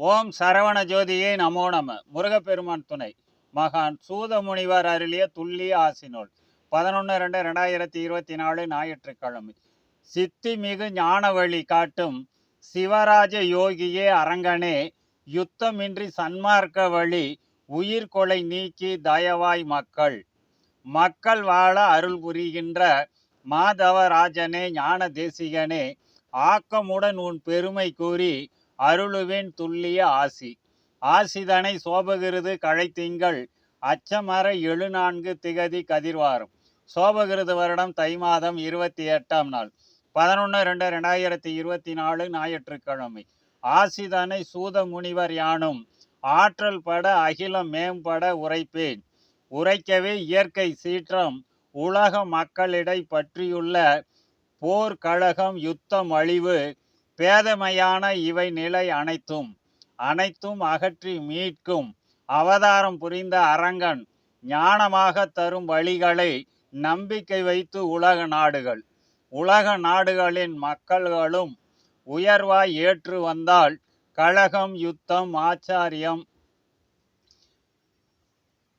ஓம் சரவண ஜோதியே நமோ நம. முருகப்பெருமான் துணை. மகான் சூதமுனிவர் அருளிய துல்லிய ஆசினோல் பதினொன்று ரெண்டு ரெண்டாயிரத்தி இருபத்தி நாலு ஞாயிற்றுக்கிழமை. சித்தி மிகு ஞான வழி காட்டும் சிவராஜ யோகியே அரங்கனே. யுத்தமின்றி சன்மார்க்க வழி உயிர் கொலை நீக்கி தயவாய் மக்கள். மக்கள் வாழ அருள் புரிகின்ற மாதவராஜனே ஞான தேசிகனே. ஆக்கமுடன் உன் பெருமை கூறி அருளுவேன் துல்லிய ஆசி. ஆசிதனை சோபகிருது கழைத்திங்கள். அச்சமர எழுநான்கு திகதி கதிர்வாரம். சோபகிருது வருடம் தை மாதம் இருபத்தி எட்டாம் நாள். பதினொன்று ரெண்டு ரெண்டாயிரத்தி இருபத்தி நாலு ஞாயிற்றுக்கிழமை. ஆசிதனை சூத முனிவர் யானும். ஆற்றல் பட அகிலம் மேம்பட உரைப்பேன். உரைக்கவே இயற்கை சீற்றம். உலக மக்களிடை பற்றியுள்ள போர்க்கழகம் யுத்தம் அழிவு. பேதமையான இவை நிலை அனைத்தும் அனைத்தும் அகற்றி மீட்கும் அவதாரம் புரிந்த அரங்கன் ஞானமாக தரும் வழிகளை நம்பிக்கை வைத்து உலக நாடுகள். உலக நாடுகளின் மக்கள்களும் உயர்வாய் ஏற்று வந்தால் கழகம் யுத்தம் ஆச்சாரியம்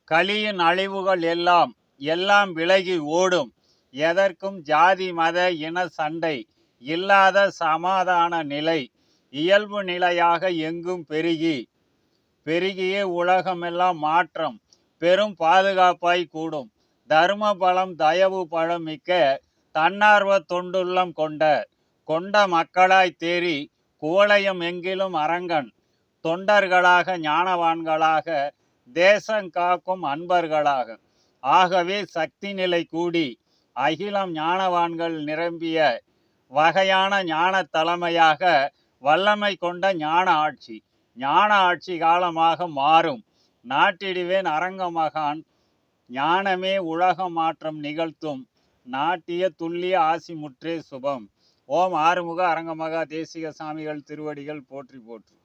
கலியின் அழிவுகள் எல்லாம் எல்லாம் விலகி ஓடும். எதற்கும் ஜாதி மத இன சண்டை இல்லாத சமாதான நிலை. இயல்பு நிலையாக எங்கும் பெருகி பெருகியே உலகமெல்லாம் மாற்றம் பெரும் பாதுகாப்பாய் கூடும். தர்ம பலம் தயவு பலம் மிக்க தன்னார்வ தொண்டுள்ளம் கொண்ட கொண்ட மக்களாய் தேறி குவளையம் எங்கிலும் அரங்கன் தொண்டர்களாக ஞானவான்களாக தேசம் காக்கும் அன்பர்களாக. ஆகவே சக்தி நிலை கூடி அகிலம் ஞானவான்கள் நிரம்பிய வகையான ஞான தலைமையாக வல்லமை கொண்ட ஞான ஆட்சி. ஞான ஆட்சி காலமாக மாறும். நாட்டிடுவேன் அரங்கமகான். ஞானமே உலக மாற்றம் நிகழ்த்தும். நாட்டிய துல்லிய ஆசி முற்றே சுபம். ஓம் ஆறுமுக அரங்கமகா தேசிக சாமிகள் திருவடிகள் போற்றி போற்று.